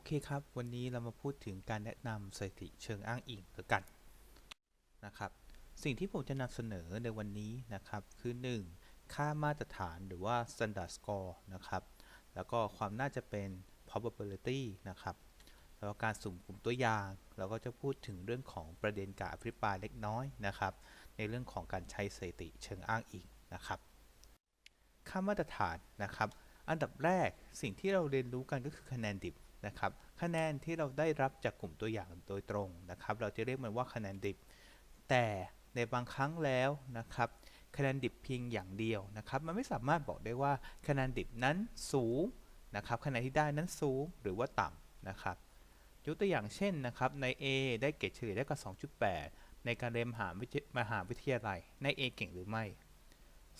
อเคครับ วันนี้เรามาพูดถึงการแนะนำสถิติเชิงอ้างอิงหรือกันนะครับ สิ่งที่ผมจะนำเสนอในวันนี้นะครับ คือ 1. ค่ามาตรฐานหรือว่า standard score นะครับ แล้วก็ความน่าจะเป็น probability นะครับ แล้วการสุ่มกลุ่มตัวอย่าง เราก็จะพูดถึงเรื่องของประเด็นการอภิปรายเล็กน้อยนะครับ ในเรื่องของการใช้สถิติเชิงอ้างอิงนะครับ ค่ามาตรฐานนะครับ อันดับแรกสิ่งที่เราเรียนรู้กันก็คือคะแนนดิบ นะครับคะแนนที่เราได้รับจากกลุ่มตัวอย่างโดยตรงนะครับ เราจะเรียกมันว่าคะแนนดิบ แต่ในบางครั้งแล้วนะครับคะแนนดิบเพียงอย่างเดียวนะครับมันไม่สามารถบอกได้ว่าคะแนนดิบนั้นสูงนะครับคะแนนที่ได้นั้นสูงหรือว่าต่ำนะครับยกตัวอย่างเช่นนะครับใน A ได้เกรดเฉลี่ยได้กับ 2.8 ในการเรียนมหาวิทยมหาวิทยาลัยใน A เก่งหรือไม่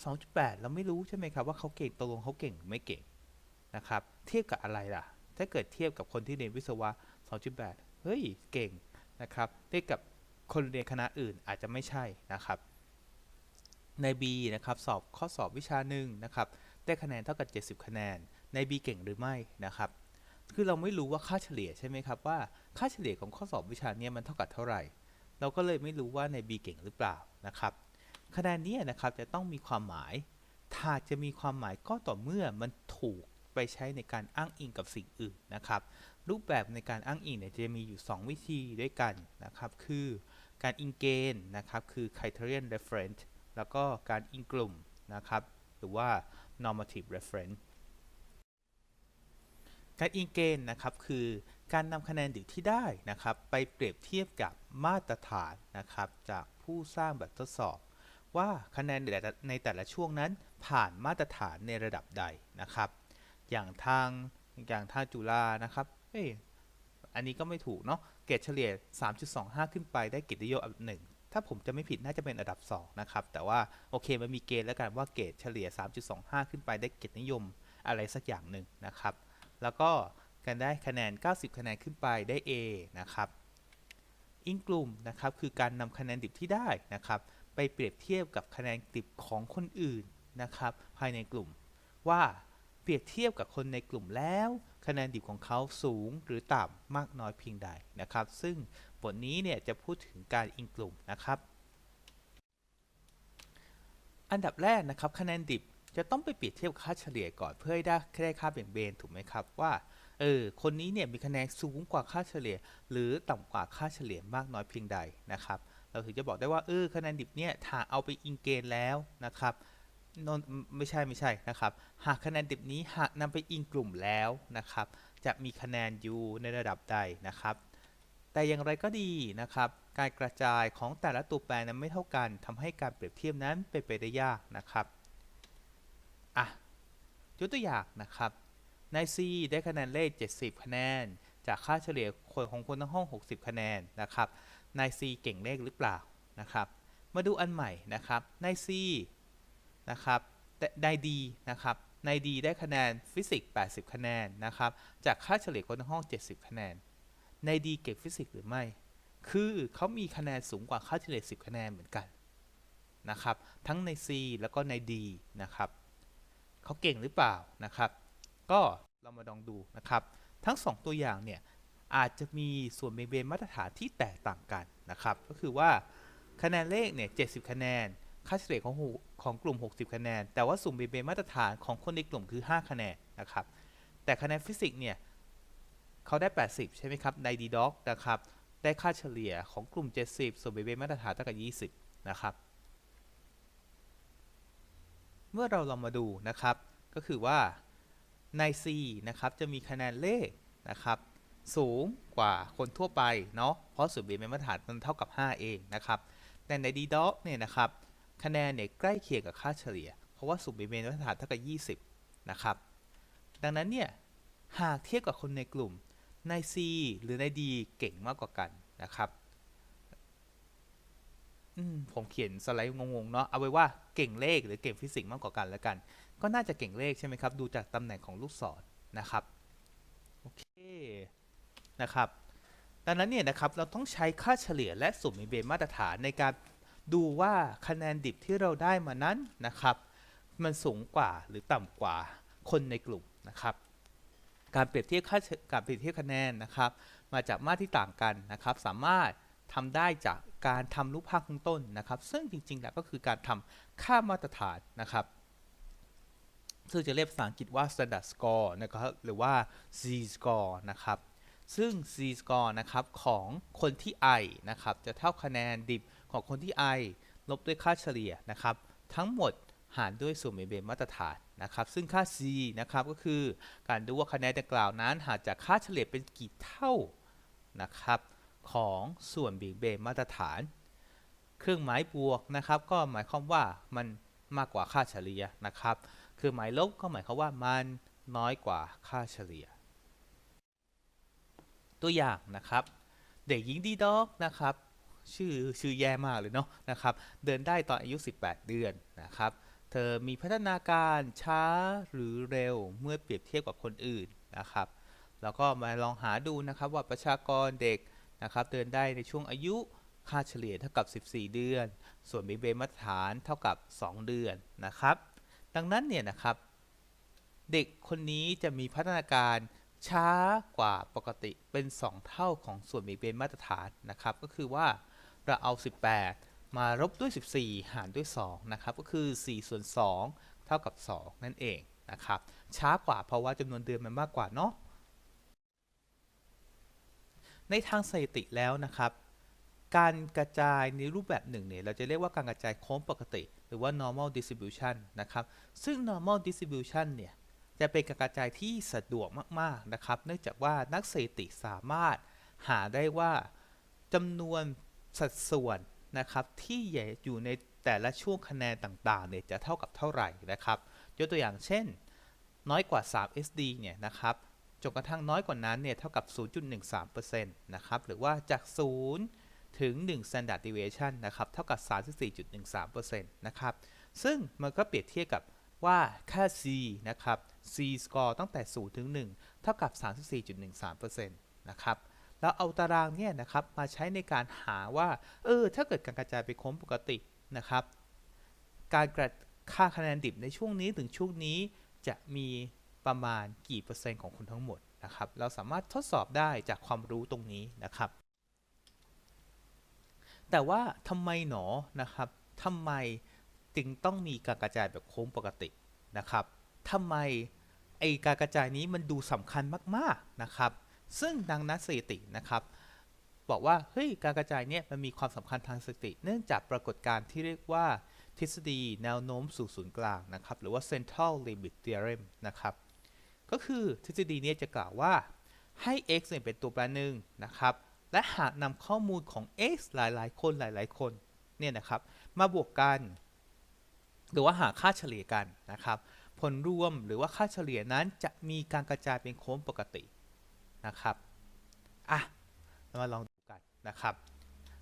2.8 เราไม่รู้ใช่ไหมครับว่าเขาเก่งตกลงเขาเก่งหรือไม่เก่งนะครับเทียบกับอะไรล่ะ ถ้าเกิดเทียบกับคนที่เรียนวิศวะ 2.8 เฮ้ย เก่งนะครับเทียบกับคนเรียนคณะอื่นอาจจะไม่ใช่นะครับ ใน B นะครับ สอบข้อสอบวิชาหนึ่งนะครับ ได้คะแนนเท่ากับ 70 คะแนน ใน B เก่งหรือไม่นะครับ คือเราไม่รู้ว่าค่าเฉลี่ยใช่ไหมครับว่าค่าเฉลี่ยของข้อสอบวิชานี้มันเท่ากับเท่าไหร่ เราก็เลยไม่รู้ว่าใน B เก่งหรือเปล่านะครับคะแนนนี้นะครับจะต้องมีความหมายถ้าจะมีความหมายก็ต่อเมื่อมันถูก ไปใช้ในการอ้างอิงกับสิ่งอื่นนะครับ รูปแบบในการอ้างอิงเนี่ยจะมีอยู่ 2 วิธีด้วยกันนะครับ คือการอิงเกณฑ์นะครับคือ criterion reference แล้วก็การอิงกลุ่มนะครับหรือว่า normative reference การอิงเกณฑ์นะครับคือการนำคะแนนดิบที่ได้นะครับ ไปเปรียบเทียบกับมาตรฐานนะครับ จากผู้สร้างแบบทดสอบ ว่าคะแนนในแต่ละช่วงนั้นผ่านมาตรฐานในระดับใดนะครับ อย่างทางอย่างท่าจุฬานะครับเอ้ยอันนี้ก็ไม่ถูกเนาะเกรดเฉลี่ย 3.25 ขึ้นไปได้เกียรตินิยมอันดับหนึ่งถ้าผมจะไม่ผิดน่าจะเป็นอันดับ 2 นะครับ แต่ว่าโอเคมันมีเกณฑ์แล้วกันว่าเกรดเฉลี่ย 3.25 ขึ้นไปได้เกียรตินิยมอะไรสักอย่างหนึ่งนะครับ แล้วก็การได้คะแนน 90 คะแนนขึ้นไปได้ A นะครับอิงกลุ่มนะครับคือการนำคะแนนดิบที่ได้นะครับ ไปเปรียบเทียบกับคะแนนดิบของคนอื่นนะครับ ภายในกลุ่มว่า เปรียบเทียบกับคนในกลุ่มแล้ว คะแนนดิบของเขาสูงหรือต่ำมากน้อยเพียงใดนะครับ ซึ่งบทนี้เนี่ยจะพูดถึงการอิงกลุ่มนะครับ อันดับแรกนะครับคะแนนดิบจะต้องไปเปรียบเทียบค่าเฉลี่ยก่อนเพื่อให้ได้ได้ค่าเบี่ยงเบนถูกไหมครับว่าเออคนนี้เนี่ยมีคะแนนสูงกว่าค่าเฉลี่ย หรือต่ำกว่าค่าเฉลี่ยมากน้อยเพียงใดนะครับ เราถึงจะบอกได้ว่าเออคะแนนดิบเนี่ยถ้าเอาไปอิงเกณฑ์แล้วนะครับ นนไม่ใช่ไม่ใช่นะครับ หากคะแนนดิบนี้หากนำไปอิงกลุ่มแล้วนะครับ จะมีคะแนนอยู่ในระดับใดนะครับ แต่อย่างไรก็ดีนะครับ การกระจายของแต่ละตัวแปรนั้นไม่เท่ากันทำให้การเปรียบเทียบนั้นเป็นไปได้ยากนะครับอะยกตัวอย่างนะครับนาย C ได้คะแนนเลข 70 คะแนน จากค่าเฉลี่ยคนของคนทั้งห้อง 60 คะแนนนะครับนาย C เก่งเลขหรือเปล่านะครับ มาดูอันใหม่นะครับนาย C นะครับนาย D นะครับนาย D ได้คะแนนฟิสิกส์ 80 คะแนนนะครับจากค่าเฉลี่ยคนทั้งห้อง 70 คะแนนนาย D เก่งฟิสิกส์หรือไม่ คือเขามีคะแนนสูงกว่าค่าเฉลี่ย 10 คะแนนเหมือนกันนะครับทั้งใน C แล้วก็ใน D นะครับเขาเก่งหรือเปล่านะครับ ก็เรามาลองดูนะครับ ทั้ง 2 ตัวอย่างเนี่ยอาจจะมีส่วนเบนเบนมาตรฐานที่แตกต่างกันนะครับ ก็คือว่าคะแนนเลขเนี่ย70 คะแนน ค่าเฉลี่ยของของกลุ่ม 60 คะแนน แต่ว่าสุ่มเบนเบนมาตรฐานของคนในกลุ่มคือ 5 คะแนนนะครับ แต่คะแนนฟิสิกส์เนี่ยเขาได้ 80 ใช่ไหมครับ ในดีด็อกนะครับ ได้ค่าเฉลี่ยของกลุ่ม 70 ส่วนเบนเบนมาตรฐานเท่ากับ20 นะครับ เมื่อเราลองมาดูนะครับ ก็คือว่าใน C นะครับ จะมีคะแนนเลขนะครับ สูงกว่าคนทั่วไปเนาะ เพราะสูตรเบียนมาตรฐานมันเท่ากับ 5 เองนะครับ แต่ใน D doc เนี่ยนะครับ คะแนนเนี่ยใกล้เคียงกับค่าเฉลี่ย เพราะว่าสูตรเบียนมาตรฐานเท่ากับ 20 นะครับ ดังนั้นเนี่ย หากเทียบกับคนในกลุ่มใน C หรือใน D เก่งมากกว่ากันนะครับผมเขียนสไลด์งงๆเนาะเอาไว้ว่าเก่งเลขหรือเก่งฟิสิกส์มากกว่ากันแล้วกัน ก็น่าจะเก่งเลขใช่ไหมครับ ดูจากตำแหน่งของลูกศรนะครับโอเคนะครับดังนั้นเนี่ยนะครับเราต้องใช้ค่าเฉลี่ยและสุ่มเบนมาตรฐานในการ ดูว่าคะแนนดิบที่เราได้มานั้นนะครับ มันสูงกว่าหรือต่ำกว่าคนในกลุ่มนะครับ การเปรียบเทียบค่าการเปรียบเทียบคะแนนนะครับ มาจากมาตรที่ต่างกันนะครับ สามารถทำได้จากการทำรูปภาพข้างต้นนะครับ ซึ่งจริงๆแล้วก็คือการทำค่ามาตรฐานนะครับ ซึ่งจะเรียกภาษาอังกฤษว่า standard score นะครับหรือว่า z score นะครับซึ่ง z score นะครับของคนที่ i นะครับจะเท่าคะแนนดิบ ของคนที่ i ลบด้วยค่าเฉลี่ยนะครับ ทั้งหมดหารด้วยส่วนเบี่ยงเบนมาตรฐานนะครับ ซึ่งค่า c นะครับก็คือการดูว่าคะแนนดังกล่าวนั้น หารจากค่าเฉลี่ยเป็นกี่เท่านะครับของส่วนเบี่ยงเบนมาตรฐาน เครื่องหมายบวกนะครับ ก็หมายความว่ามันมากกว่าค่าเฉลี่ยนะครับ เครื่องหมายลบก็หมายความว่ามันน้อยกว่าค่าเฉลี่ย ตัวอย่างนะครับ เด็กหญิงดีด็อกนะครับ ชื่อชื่อแย่มากเลยเนาะนะครับ เดินได้ตอนอายุ 18 เดือนนะครับ เธอมีพัฒนาการช้าหรือเร็วเมื่อเปรียบเทียบกับคนอื่นนะครับ แล้วก็มาลองหาดูนะครับว่าประชากรเด็กนะครับเดินได้ในช่วงอายุค่าเฉลี่ยเท่ากับ 14 เดือน ส่วนเบเบมาตรฐานเท่ากับ 2 เดือนนะครับ ดังนั้นเนี่ยนะครับ เด็กคนนี้จะมีพัฒนาการช้ากว่าปกติเป็น 2 เท่าของส่วนเบี่ยงเบนมาตรฐานนะครับ ก็คือว่า เราเอา 18 มารบด้วย 14 หารด้วย 2 นะครับ ก็คือ 4 ส่วน 2 เท่ากับ 2 นั่นเองนะครับ ช้ากว่าเพราะว่าจำนวนเดือนมันมากกว่าเนาะ ในทางสถิติแล้วนะครับ การกระจายในรูปแบบหนึ่งเนี่ยเราจะเรียกว่าการกระจายโค้งปกติ หรือว่า normal distribution นะครับ ซึ่ง normal distribution เนี่ยจะเป็นการกระจายที่สะดวกมาก ๆ นะครับ เนื่องจากว่านักสถิติสามารถหาได้ว่าจำนวน สัดส่วนนะครับที่อยู่ในแต่ละช่วงคะแนนต่างๆเนี่ยจะเท่ากับเท่าไหร่นะครับยกตัวอย่างเช่น น้อยกว่า 3 SD เนี่ยนะครับจนกระทั่งน้อยกว่านั้นเนี่ยเท่ากับ 0.13%นะครับหรือว่าจาก 0 ถึง 1 standard deviation นะครับเท่ากับ 34.13%นะครับซึ่งมันก็เปรียบเทียบกับว่าค่า c นะครับ c score ตั้งแต่ 0 ถึง 1 เท่ากับ 34.13%นะครับ แล้วเอาตารางเนี่ยนะครับมาใช้ในการหาว่า เออ ถ้าเกิดการกระจายไปโค้งปกตินะครับ การกระค่าคะแนนดิบในช่วงนี้ถึงช่วงนี้จะมีประมาณกี่เปอร์เซ็นต์ของคนทั้งหมดนะครับ เราสามารถทดสอบได้จากความรู้ตรงนี้นะครับ แต่ว่าทำไมหนอนะครับทำไมจึงต้องมีการกระจายแบบโค้งปกตินะครับทำไมไอการกระจายนี้มันดูสำคัญมากๆนะครับ ซึ่งดังนักสถิตินะครับบอกว่าเฮ้ยการกระจายเนี่ยมันมีความสำคัญทางสถิติ เนื่องจากปรากฏการณ์ที่เรียกว่าทฤษฎีแนวโน้มสู่ศูนย์กลางนะครับหรือว่า central limit theorem นะครับก็คือทฤษฎีนี้จะกล่าวว่าให้ x เนี่ยเป็นตัวแปรหนึ่งนะครับและหากนำข้อมูลของ x หลายๆ คนหลาย ๆ คนเนี่ยนะครับมาบวกกัน หรือว่าหาค่าเฉลี่ยกันนะครับผลรวมหรือว่าค่าเฉลี่ยนั้นจะมีการกระจายเป็นโค้งปกติ นะครับอะเรามาลองดูกันนะครับ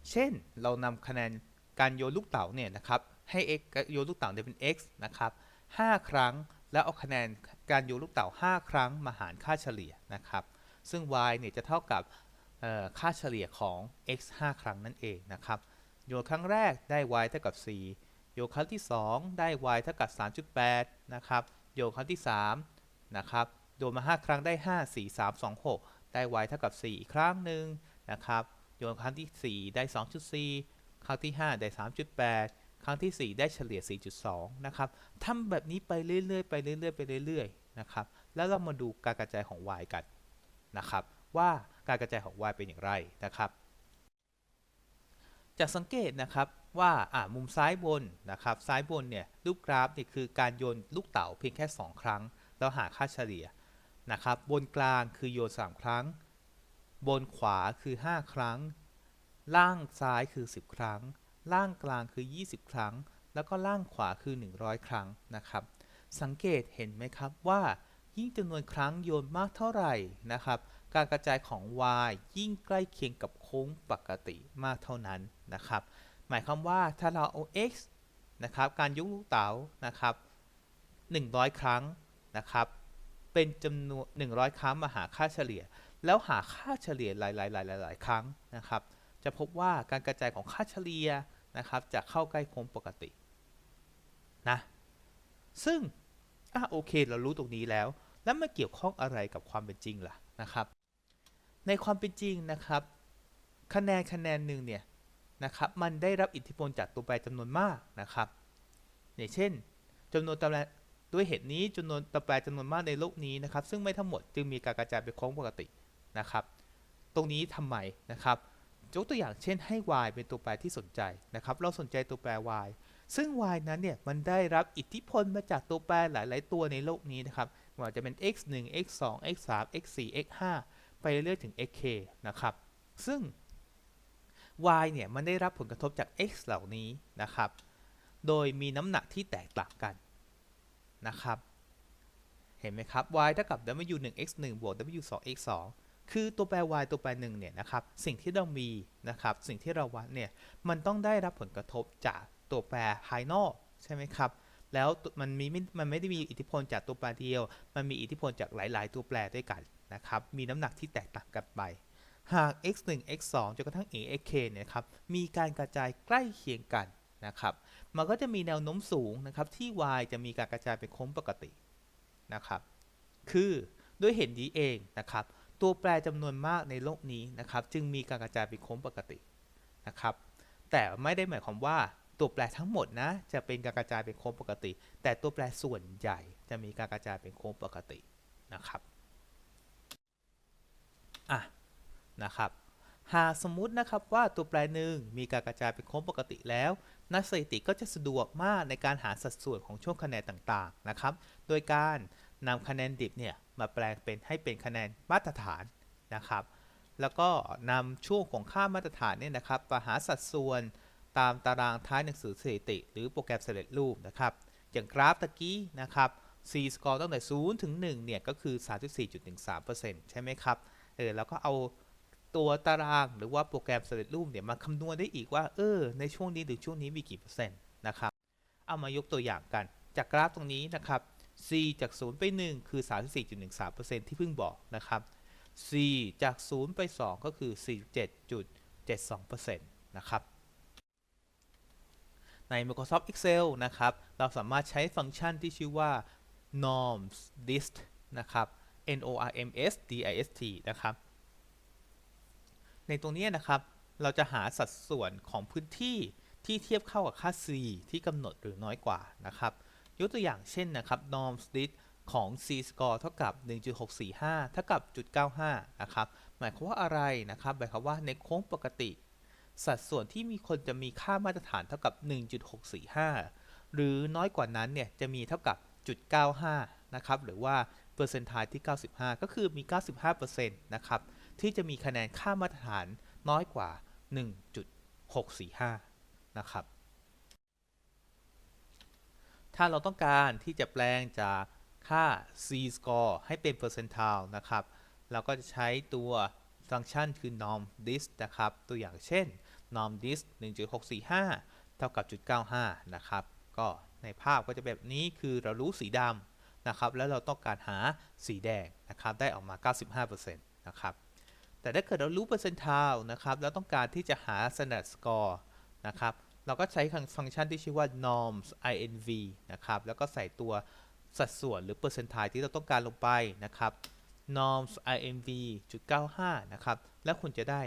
เช่นเรานำคะแนนการโยนลูกเต๋าเนี่ยนะครับให้ x โยนลูกเต๋าเนี่ยเป็น x นะครับ5ครั้งแล้วเอาคะแนนการโยนลูกเต๋า5 ครั้งมาหารค่าเฉลี่ยนะครับ ซึ่ง y เนี่ยจะเท่ากับค่าเฉลี่ยของ x 5 ครั้งนั่นเองนะครับโยนครั้งแรกได้ y เท่ากับ 4 โยนครั้งที่ 2 ได้ y เท่ากับ 3.8 นะครับ โยนครั้งที่ 3 นะครับ โยนมา 5 ครั้งได้ 5 4 3 2 6 ได้ y เท่ากับ 4 อีกครั้งหนึ่งนะครับ โยนครั้งที่ 4 ได้ 2.4 ครั้งที่ 5 ได้ 3.8 ครั้งที่ 4 ได้เฉลี่ย 4.2 นะครับทำแบบนี้ไปเรื่อยๆ ไปเรื่อยๆ ไปเรื่อยๆ นะครับ แล้วเรามาดูการกระจายของ y กันนะครับ ว่าการกระจายของ y เป็นอย่างไรนะครับจากสังเกตนะครับว่าอ่ามุมซ้ายบนนะครับซ้ายบนเนี่ยรูปกราฟนี่คือการโยนลูกเต๋าเพียงแค่ 2 ครั้ง แล้วหาค่าเฉลี่ย นะครับ บนกลางคือโยน 3 ครั้ง บนขวาคือ 5 ครั้ง ล่างซ้ายคือ 10 ครั้ง ล่างกลางคือ 20 ครั้ง แล้วก็ล่างขวาคือ 100 ครั้งนะครับ สังเกตเห็นไหมครับว่ายิ่งจำนวนครั้งโยนมากเท่าไหร่นะครับ การกระจายของ y ยิ่งใกล้เคียงกับโค้งปกติมากเท่านั้นนะครับ หมายความว่าถ้าเราเอา x นะครับ การยกลูกเต๋านะครับ 100 ครั้งนะครับ เป็นจำนวน 100 ครั้งมาหาค่าเฉลี่ย แล้วหาค่าเฉลี่ยหลายๆหลายๆหลายๆครั้งนะครับ จะพบว่าการกระจายของค่าเฉลี่ยนะครับจะเข้าใกล้โค้งปกตินะซึ่งอะโอเคเรารู้ตรงนี้แล้ว แล้วมันเกี่ยวข้องอะไรกับความเป็นจริงล่ะนะครับ ในความเป็นจริงนะครับ คะแนนคะแนนหนึ่งเนี่ยนะครับมันได้รับอิทธิพลจากตัวแปรจำนวนมากนะครับอย่างเช่นจำนวนตัวแปร ด้วยเหตุนี้จำนวนตัวแปรจำนวนมากในโลกนี้นะครับ ซึ่งไม่ทั้งหมดจึงมีการกระจายเป็นโค้งปกตินะครับ ตรงนี้ทำไมนะครับยกตัวอย่างเช่นให้ y เป็นตัวแปรที่สนใจนะครับ เราสนใจตัวแปร y ซึ่ง y นั้นเนี่ยมันได้รับอิทธิพลมาจากตัวแปรหลาย ๆ ตัวในโลกนี้นะครับว่าจะเป็น x 1 x 2 x 3 x 4 x 5ไปเรื่อยๆถึง xk นะครับ ซึ่ง y เนี่ยมันได้รับผลกระทบจาก x เหล่านี้นะครับ โดยมีน้ำหนักที่แตกต่างกัน นะครับ เห็นไหมครับ y เท่ากับ w 1 x 1บวก w 2 x 2คือตัวแปร y ตัวแปรหนึ่งเนี่ยนะครับ สิ่งที่เรามีนะครับ สิ่งที่เราวัดเนี่ย มันต้องได้รับผลกระทบจากตัวแปรภายนอกใช่ไหมครับ แล้วมันมีมันไม่ได้มีอิทธิพลจากตัวแปรเดียว มันมีอิทธิพลจากหลาย ๆ ตัวแปรด้วยกันนะครับ มีน้ำหนักที่แตกต่างกันไป หาก x 1 x 2จนกระทั่ง a x k เนี่ยครับ มีการกระจายใกล้เคียงกัน นะครับ มันก็จะมีแนวโน้มสูงนะครับที่ y จะมีการกระจายเป็นโค้งปกตินะครับ คือด้วยเหตุนี้เองนะครับ ตัวแปรจำนวนมากในโลกนี้นะครับ จึงมีการกระจายเป็นโค้งปกตินะครับ แต่ไม่ได้หมายความว่าตัวแปรทั้งหมดนะจะเป็นการกระจายเป็นโค้งปกติ แต่ตัวแปรส่วนใหญ่จะมีการกระจายเป็นโค้งปกตินะครับอะนะครับหากสมมุตินะครับว่าตัวแปรหนึ่งมีการกระจายเป็นโค้งปกติแล้ว นักสถิติก็จะสะดวกมากในการหาสัดส่วนของช่วงคะแนนต่างๆนะครับ โดยการนำคะแนนดิบเนี่ยมาแปลงเป็นให้เป็นคะแนนมาตรฐานนะครับ แล้วก็นำช่วงของค่ามาตรฐานเนี่ยนะครับมาหาสัดส่วนตามตารางท้ายหนังสือสถิติ หรือโปรแกรมสำเร็จรูปนะครับ อย่างกราฟตะกี้นะครับ C score ตั้งแต่ 0 ถึง 1 เนี่ย ก็คือ 34.13%ใช่ไหมครับ เออ แล้วก็เอา ตัวตารางหรือว่าโปรแกรมสำเร็จรูปเนี่ยมาคำนวณได้อีกว่า เออ ในช่วงนี้หรือช่วงนี้มีกี่เปอร์เซ็นต์นะครับ เอามายกตัวอย่างกัน จากกราฟตรงนี้นะครับ C จาก 0 ไป 1 คือ 34.13%ที่เพิ่งบอกนะครับ C จาก 0 ไป 2 ก็คือ 47.72%นะครับ ใน Microsoft Excel นะครับ เราสามารถใช้ฟังก์ชันที่ชื่อว่า norms dist นะครับ n o r m s d i s t นะครับ ในตรงนี้นะครับ เราจะหาสัดส่วนของพื้นที่ที่เทียบเข้ากับค่า c ที่กำหนดหรือน้อยกว่านะครับ ยกตัวอย่างเช่นนะครับ norms dist ของ c score เท่ากับ 1.645 เท่ากับจุด95 นะครับ หมายความว่าอะไรนะครับ หมายความว่าในโค้งปกติ สัดส่วนที่มีคนจะมีค่ามาตรฐานเท่ากับ 1.645 หรือน้อยกว่านั้นเนี่ยจะมีเท่ากับจุด95 นะครับ หรือว่าเปอร์เซนต์ทายที่ 95 ก็คือมี 95%นะครับ ที่จะมีคะแนนค่ามาตรฐานน้อยกว่า 1.645 นะครับ ถ้าเราต้องการที่จะแปลงจากค่า c score ให้เป็น percentile นะครับ เราก็จะใช้ตัวฟังก์ชันคือ norm dist นะครับ ตัวอย่างเช่น norm dist 1.645 เท่ากับจุด95 นะครับ ก็ในภาพก็จะแบบนี้คือเรารู้สีดำนะครับ แล้วเราต้องการหาสีแดงนะครับ ได้ออกมา 95%นะครับ แต่ถ้าเกิดเรารู้ percentile นะครับ แล้วต้องการที่จะหา standard score นะครับ เราก็ใช้ฟังก์ชันที่ชื่อว่า norms inv นะครับ แล้วก็ใส่ตัวสัดส่วนหรือ percentile ที่เราต้องการลงไปนะครับ norms imv จุด95 นะครับ แล้วคุณจะได้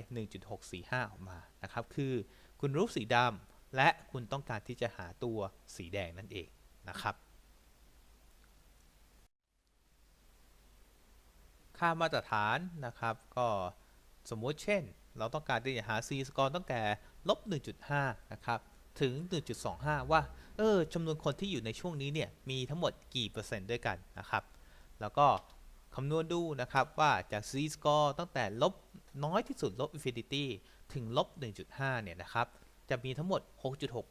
1.645 ออกมา นะครับ คือคุณรู้สีดำและคุณต้องการที่จะหาตัวสีแดงนั่นเองนะครับค่ามาตรฐานนะครับก็ สมมุติเช่น เราต้องการที่จะหา c score ตั้งแต่ลบ 1.5 นะครับ ถึง 1.25 ว่า เออจำนวนคนที่อยู่ในช่วงนี้เนี่ย มีทั้งหมดกี่เปอร์เซ็นต์ด้วยกันนะครับ แล้วก็คำนวณดูนะครับว่าจาก c score ตั้งแต่ลบน้อยที่สุดลบ infinity ถึงลบ 1.5 เนี่ยนะครับ จะมีทั้งหมด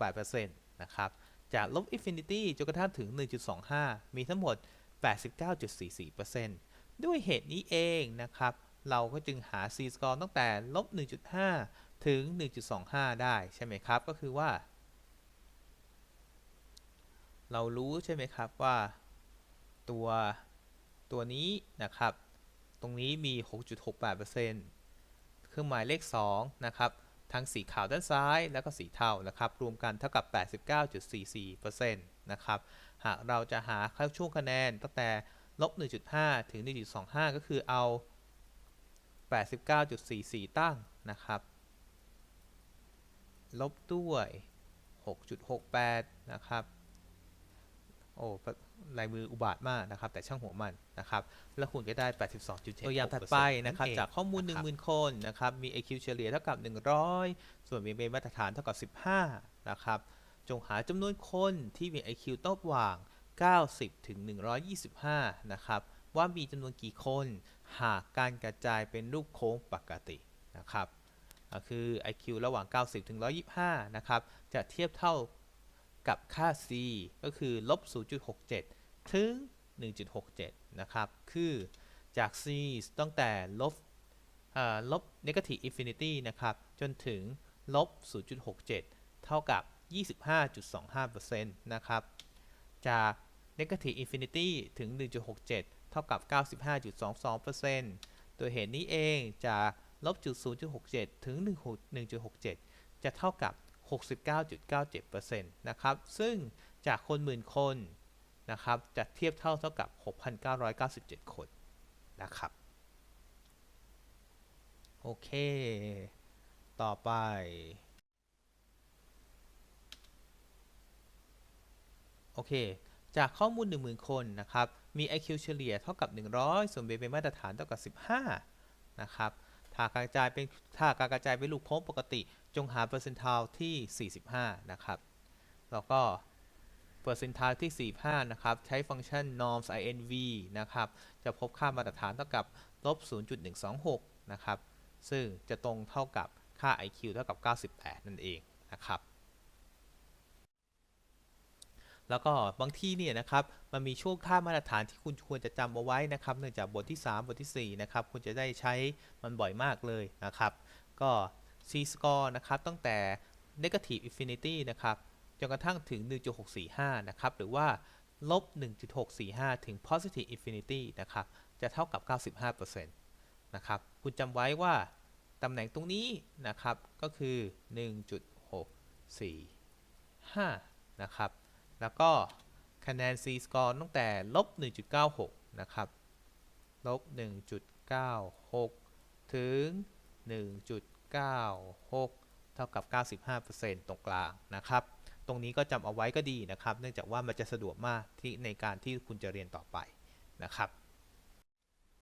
6.68%นะครับ จากลบ infinity จนกระทั่งถึง 1.25 มีทั้งหมด 89.44%ด้วยเหตุนี้เองนะครับ เราก็จึงหา c score ตั้งแต่ลบ 1.5 ถึง 1.25 ได้ใช่ไหมครับ ก็คือว่า เรารู้ใช่ไหมครับว่าตัวตัวนี้นะครับ ตรงนี้มี 6.68%เครื่องหมายเลข 2 นะครับทั้งสีขาวด้านซ้ายแล้วก็สีเทานะครับ รวมกันเท่ากับ 89.44%นะครับ หากเราจะหาค่าช่วงคะแนนตั้งแต่ลบ 1.5 ถึง 1.25 ก็คือเอา 89.44 ตั้งนะครับ ลบด้วย 6.68 นะครับ โอ้ปะลายมืออุบาทมากนะครับ แต่ช่างหัวมันนะครับ แล้วคุณก็ได้ 82.7ตัวอย่างถัดไปนะครับ จากข้อมูล 10,000 คนนะครับ มี IQ เฉลี่ยเท่ากับ 100 ส่วน BMI มาตรฐานเท่ากับ 15 นะครับ จงหาจำนวนคนที่มี IQ ต้นว่าง 90 ถึง 125 นะครับ ว่ามีจำนวนกี่คน หากการกระจายเป็นรูปโค้งปกตินะครับก็คือ IQ ระหว่าง 90 ถึง 125 นะครับ จะเทียบเท่ากับค่า C ก็คือลบ 0.67 ถึง 1.67 นะครับ คือจาก C ตั้งแต่ลบลบ negative infinity นะครับ จนถึงลบ 0.67 เท่ากับ 25.25%นะครับ จาก negative infinity ถึง 1.67 เท่ากับ 95.22%ตัวเหตุนี้เองจากลบจุด0.67 ถึง 1.67 จะเท่ากับ 69.97%นะครับ ซึ่งจากคนหมื่นคนนะครับ จะเทียบเท่าเท่ากับ 6,997 คนนะครับ โอเค ต่อไปโอเค จากข้อมูล 10,000 คนนะครับ มี IQ เฉลี่ยเท่ากับ 100 ส่วน B เป็นมาตรฐานเท่ากับ 15 นะครับถ้าการกระจายเป็นถ้าการกระจายเป็นลูกโค้งปกติ จงหาเปอร์เซนต์ทลที่ 45 นะครับ แล้วก็เปอร์เซนต์ทลที่ 45 นะครับ ใช้ฟังก์ชัน norms inv นะครับ จะพบค่ามาตรฐานเท่ากับลบ0.126 นะครับ ซึ่งจะตรงเท่ากับค่า IQ เท่ากับ 98 นั่นเองนะครับ แล้วก็บางที่เนี่ยนะครับมันมีช่วงค่ามาตรฐานที่คุณควรจะจำเอาไว้นะครับ เนื่องจากบทที่ 3 บทที่ 4 นะครับ คุณจะได้ใช้มันบ่อยมากเลยนะครับ ก็ C score นะครับ ตั้งแต่ negative infinity นะครับจนกระทั่งถึง 1.645 นะครับ หรือว่าลบ 1.645 ถึง positive infinity นะครับ จะเท่ากับ 95%นะครับ คุณจำไว้ว่าตำแหน่งตรงนี้นะครับ ก็คือ 1.645 นะครับ แล้วก็คะแนน C score ตั้งแต่ลบ 1.96 นะครับ ลบ 1.96 ถึง 1.96 เท่ากับ 95%ตรงกลางนะครับ ตรงนี้ก็จำเอาไว้ก็ดีนะครับ เนื่องจากว่ามันจะสะดวกมากที่ในการที่คุณจะเรียนต่อไปนะครับ